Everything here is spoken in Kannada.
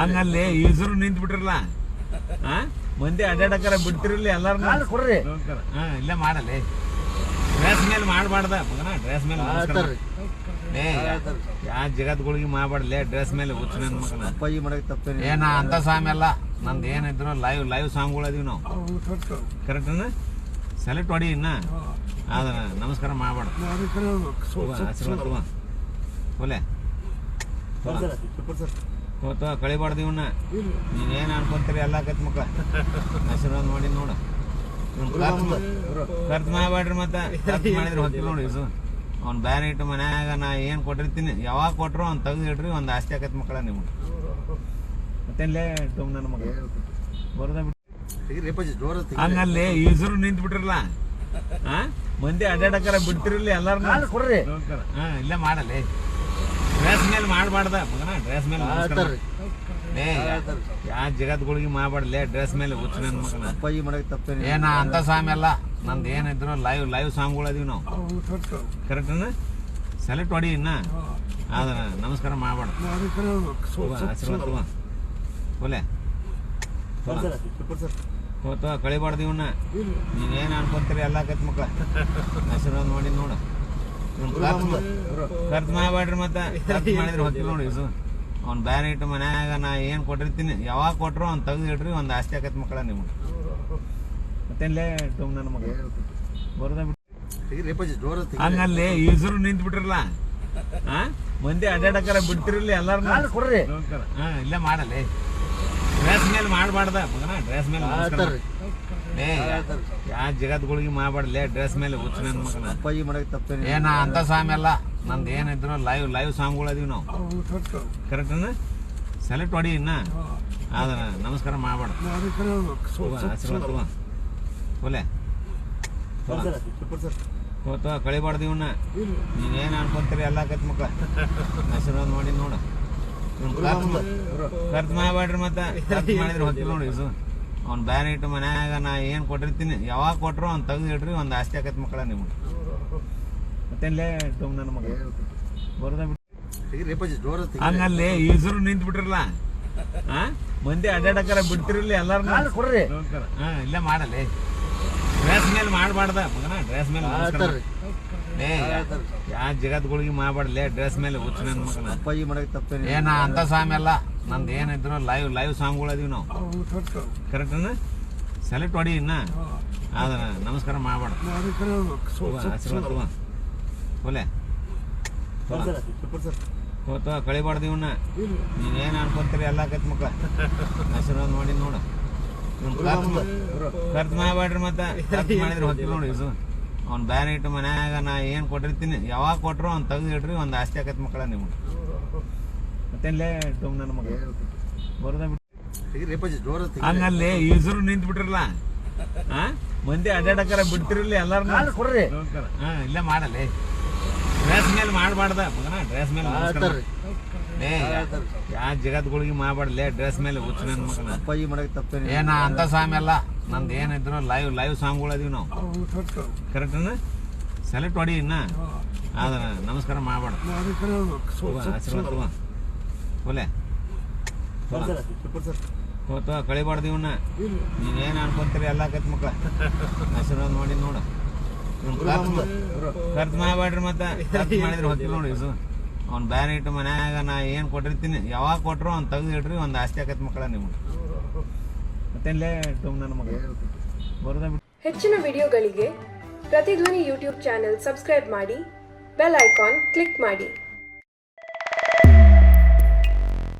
ಹಂಗಲ್ಲಿ ಯೂಸರು ನಿಂತ್ ಬಿಟ್ರಲ್ಲ ಆ ಮಂದಿ ಅಡ್ಡಾಡಕರ ಬಿಡ್ತಿರಲ್ಲ ಎಲ್ಲಾರು ಕೊಡ್ರಿ. ಹಾ ಇಲ್ಲೇ ಮಾಡಲಿ. ಡ್ರೆಸ್ ಮೇಲೆ ಮಾಡಬಾರ್ದ ಮಗನ? ಡ್ರೆಸ್ ಮೇಲೆ ಯಾ ಏ ಯಾ ಜಗತ್ಗಳಿಗೆ ಮಾಡಬಾರ್ಲೆ ಡ್ರೆಸ್ ಮೇಲೆ ಹುಚ್ಚ ನನ್ನ ಮಗನ? ಅಪ್ಪಾಜಿ ಮಾಡಕ್ ತಪ್ಪೇನೆ ಏನ ಅಂತ ಸಾಮ್ ಅಲ್ಲ. ನಂದು ಏನಿದ್ರು ಲೈವ್ ಲೈವ್ ಸಾಂಗ್ಗಳು ಅದೀವಿ ನಾವು. ಕರೆಕ್ಟನ ಸೆಲೆಕ್ಟ್ ಮಾಡಿ ಇನ್ನ? ಅದನ್ನ ನಮಸ್ಕಾರ ಮಾಡಬಾರ್ದು. ಆಶೀರ್ವಾದ ಒಲೆ ಹೋತ ಕಳಿಬಾರ್ದು ಇವನ್ನ ನೀವೇನು ಅನ್ಕೊಂತೀರಿ ಎಲ್ಲ ಕತ್ ಮಕ್ಕ ಹೆಸರು ನೋಡಿ. ನೋಡು ಖರ್ಚು ಮಾಡಬೇಡ್ರಿ ಮತ್ತೆ. ಮಾಡಿದ್ರೆ ಹೊತ್ತಿಲ್ಲ ನೋಡಿ ಇಸು ಅವ್ನು ಬ್ಯಾರ ಇಟ್ಟು ಮನ್ಯಾಗ ನಾ ಏನು ಕೊಟ್ಟಿರ್ತೀನಿ ಯಾವಾಗ ಕೊಟ್ರು ಅವ್ನು ತೆಗ್ದು ಇಡ್ರಿ ಒಂದು ಆಸ್ತಿ ಆಕತ್ ಮಕ್ಕಳ ನಿಮ್ಗೆ. ಮತ್ತೆಲ್ಲೇ ತುಂಬ ನನ್ನ ಮಗ. ಬರೋದ ಬಿಟ್ಟು ಹಂಗಲ್ಲಿ ಈಸರು ನಿಂತ್ ಬಿಟ್ರಲ್ಲ. ಆ? ಮಂದಿ ಅಡ್ಡಾಡಕರ ಬಿಡ್ತಿರ್ಲಿ ಎಲ್ಲಾರು ಕೊಡ್ರಿ. ಹಾ ಇಲ್ಲೇ ಮಾಡಲಿ ಡ್ರೆಸ್ ಮೇಲೆ ಮಾಡಬಾರ್ದ ಮಗನ? ಡ್ರೆಸ್ ಮೇಲೆ. ಏ ಯಾ ಜಗತ್ಗಳಿಗೆ ಮಾಡಬಾರ್ಲೆ ಡ್ರೆಸ್ ಮೇಲೆ ಹುಚ್ಚ ನನ್ನ ಮಗನ. ಅಪ್ಪಾಜಿ ಮಾಡಕ್ ತಪ್ಪೇನೆ ಏನ ಅಂತ ಸ್ವಾಮಿ ಅಲ್ಲ. ನಂದು ಏನಿದ್ರು ಲೈವ್ ಲೈವ್ ಸಾಂಗ್ಗಳು ಅದೀವಿ ನಾವು. ಕರೆಕ್ಟನ ಸೆಲೆಕ್ಟ್ ಮಾಡಿ ಇನ್ನ? ಅದನ್ನ ನಮಸ್ಕಾರ ಮಾಡಬಾರ್ದು. ಆಶೀರ್ವಾದ ತಗೋ. ಒಲೆ ಕಳಿಬಾರ್ದು ಇವನ್ನ ನೀವೇನು ಅನ್ಕೊಂತೀರಿ ಎಲ್ಲ ಕತ್ ಮಕ್ಳ. ಆಶೀರ್ವಾದ ನೋಡಿ ನೋಡು. ಖರ್ಚು ಮಾಡಬೇಡ್ರಿ ಮತ್ತೆ. ಖರ್ಚು ಮಾಡಿದ್ರೆ ಹೊತ್ತಿಲ್ಲ ನೋಡಿ ಇದು. ಅವ್ನು ಬ್ಯಾರೆ ಇಟ್ಟು ಮನ್ಯಾಗ ನಾ ಏನು ಕೊಟ್ಟಿರ್ತೀನಿ ಯಾವಾಗ ಕೊಟ್ರು ಅವ್ನು ತೆಗ್ದು ಇಡ್ರಿ ಒಂದು ಆಸ್ತಿ ಆಕತ್ ಮಕ್ಕಳ ನಿಮ್ಗೆ. ಮತ್ತೆಲ್ಲೇ ತುಂಬ ನನ್ನ ಮಗ. ಬರೋದ ಹಂಗಲ್ಲಿ ಯೂಸರು ನಿಂತ್ ಬಿಟ್ರಲ್ಲ ಆ? ಮಂದಿ ಅಡ್ಡಾಡಕರ ಬಿಡ್ತಿರಲಿ ಎಲ್ಲಾರು ಕೊಡ್ರಿ. ಹಾ ಇಲ್ಲೇ ಮಾಡಲಿ ಡ್ರೆಸ್ ಮೇಲೆ ಮಾಡಬಾರ್ದ ಮಗನ? ಡ್ರೆಸ್ ಮೇಲೆ. ಏ ಯಾ ಜಗತ್ಗಳಿಗೆ ಮಾಡಬಾರ್ಲೆ ಡ್ರೆಸ್ ಮೇಲೆ ಹುಚ್ಚ ನನ್ನ ಮಗನ. ಅಪ್ಪಾಜಿ ಮಾಡಕ್ ತಪ್ಪೇನೆ ಏನ ಅಂತ ಸಾಮಿ ಅಲ್ಲ. ನಂದು ಏನಿದ್ರು ಲೈವ್ ಲೈವ್ ಸಾಂಗ್ಗಳು ಅದೀವಿ ನಾವು. ಕರೆಕ್ಟನ ಸೆಲೆಕ್ಟ್ ಹೊಡಿ ಇನ್ನ? ಅದನ್ನ ನಮಸ್ಕಾರ ಮಾಡಬಾರ್ದು ಆಶೀರ್ವಾದ ತಗೋ. ಒಲೆ. ಕಳಿಬಾರ್ದು ಇವನ್ನ ನೀವೇನು ಅನ್ಕೊಂತೀರಿ ಎಲ್ಲ ಕತ್ ಮಕ್ಕಳ ಆಶೀರ್ವಾದ ಮಾಡಿ ನೋಡು. ಖರ್ಚು ಮಾಡಬೇಡ್ರಿ ಮತ್ತೆ. ಖರ್ಚು ಮಾಡಿದ್ರೆ ಹೊತ್ತಿಲ್ಲ ನೋಡಿ ಇಸು ಅವ್ನು ಬ್ಯಾನ್ ಇಟ್ಟು ಮನ್ಯಾಗ ನಾ ಏನು ಕೊಟ್ಟಿರ್ತೀನಿ. ಯಾವಾಗ ಕೊಟ್ರು ಅವ್ನು ತೆಗ್ದು ಇಡ್ರಿ ಒಂದು ಆಸ್ತಿ ಆಕತ್ ಮಕ್ಕಳ ನಿಮ್ಗೆ. ಮತ್ತೆಲ್ಲೇ ತುಂಬ ನನ್ನ ಮಗ? ಬರೋದ ಬಿಟ್ಟು ಹಂಗಲ್ಲಿ ಈಸರು ನಿಂತ್ ಬಿಟ್ರಲ್ಲ? ಆ? ಮಂದಿ ಅಡ್ಡಾಡಕರ ಬಿಡ್ತಿರಲಿ ಎಲ್ಲಾರು ಕೊಡ್ರಿ. ಹಾ ಇಲ್ಲ ಮಾಡಲಿ. ಡ್ರೆಸ್ ಮೇಲೆ ಮಾಡಬಾರ್ದ ಮಗನ? ಡ್ರೆಸ್ ಮೇಲೆ ಯಾ ಜಗತ್ಗಳಿಗೆ ಮಾಡಬಾರ್ಲೆ ಡ್ರೆಸ್ ಮೇಲೆ ಹುಚ್ಚ ನನ್ನ ಮಗನ. ಅಪ್ಪಾಜಿ ಮಾಡಕ್ ತಪ್ಪೇನೆ ಏನ ಅಂತ ಸ್ವಾಮಿ ಅಲ್ಲ. ನಂದು ಏನಿದ್ರು ಲೈವ್ ಲೈವ್ ಸಾಂಗ್ಗಳು ಅದೀವಿ ನಾವು. ಕರೆಕ್ಟನ ಸೆಲೆಕ್ಟ್ ಮಾಡಿ ಇನ್ನ. ಅದನ್ನ ನಮಸ್ಕಾರ ಮಾಡಬೇಡ. ಒಲೆ ಹೋತ ಕಳಿಬಾರ್ದು ಇವನ್ನ ನೀವೇನು ಅನ್ಕೊಂತೀರಿ ಎಲ್ಲ ಕತ್ ಮಕ್ಕಳ ಆಶೀರ್ವಾದ ಮಾಡಿ ನೋಡು. ಖರ್ಚು ಮಾಡಬೇಡ್ರಿ ಮತ್ತೆ. ಖರ್ಚು ಮಾಡಿದ್ರೆ ಹೊತ್ತಿಲ್ಲ ನೋಡಿ ಇಸು ಅವ್ನು ಬ್ಯಾರೆ ಇಟ್ಟು ಮನ್ಯಾಗ ನಾ ಏನು ಕೊಟ್ಟಿರ್ತೀನಿ ಯಾವಾಗ ಕೊಟ್ಟರು ಅವ್ನು ತೆಗ್ದು ಇಡ್ರಿ ಒಂದು ಆಸ್ತಿ ಆಕತ್ ಮಕ್ಕಳ ನಿಮ್ಗೆ. ಮತ್ತೆಲ್ಲೇ ಡೋಮ್ ನನ್ನ ಮಗ? ಬರೋದ ಬಿಟ್ಟು ಹಂಗಲ್ಲಿ ಈಸರು ನಿಂತ್ ಬಿಟ್ರಲ್ಲ? ಆ? ಮಂದಿ ಅಡ್ಡಾಡಕರ ಬಿಡ್ತಿರಲಿ ಎಲ್ಲಾರು ಕೊಡ್ರಿ. ಹಾ ಇಲ್ಲೇ ಮಾಡಲಿ. ಡ್ರೆಸ್ ಮೇಲೆ ಮಾಡಬಾರ್ದ ಮಗನ? ಡ್ರೆಸ್ ಮೇಲೆ ಯಾ ಜಗತ್ಗಳಿಗೆ ಮಾಡಬಾರ್ಲೆ ಡ್ರೆಸ್ ಮೇಲೆ ಹುಚ್ಚ ಮಗನ. ಅಪ್ಪಾಜಿ ಮಾಡಕ್ ತಪ್ಪೇನೆ ಏನ ಅಂತ ಸಾಂಗ್ ಅಲ್ಲ. ನಂದು ಏನಿದ್ರು ಲೈವ್ ಲೈವ್ ಸಾಂಗ್ಗಳು ಅದೀವಿ ನಾವು. ಕರೆಕ್ಟನ ಸೆಲೆಕ್ಟ್ ಹೊಡಿ ಇನ್ನ. ಅದನ್ನ ನಮಸ್ಕಾರ ಮಾಡಬಾರ್ದು. ಒಲೆ ಹೋತ ಕಳಿಬಾರ್ದು ಇವನ್ನ ನೀವೇನು ಅನ್ಕೊಂತೀರಿ ಎಲ್ಲ ಕತ್ ಮಕ್ಕಳ ಆಶೀರ್ವಾದ ಮಾಡಿ ನೋಡು. ಖರ್ಚು ಮಾಡಬೇಡ್ರಿ ಮತ್ತೆ. ಖರ್ಚು ಮಾಡಿದ್ರೆ ಹೊತ್ತಿಲ್ಲ ನೋಡಿ ಇದು. ಅವ್ನು ಬ್ಯಾನ್ ಇಟ್ಟು ಮನ್ಯಾಗ ನಾ ಏನು ಕೊಟ್ಟಿರ್ತೀನಿ, ಯಾವಾಗ ಕೊಟ್ಟರು ಅವ್ನು ತೆಗ್ದು ಇಡ್ರಿ ಒಂದು ಆಸ್ತಿ ಆಕತ್ ಮಕ್ಕಳ ನಿಮ್ಗೆ ಮತ್ತೆಲ್ಲೇ ತುಂಬ ನನ್ನ ಮಗ. ಬರೋದ ಹೆಚ್ಚಿನ ವಿಡಿಯೋಗಳಿಗೆ ಪ್ರತಿಧ್ವನಿ ಯೂಟ್ಯೂಬ್ ಚಾನೆಲ್ ಸಬ್ಸ್ಕ್ರೈಬ್ ಮಾಡಿ, ಬೆಲ್ ಐಕಾನ್ ಕ್ಲಿಕ್ ಮಾಡಿ.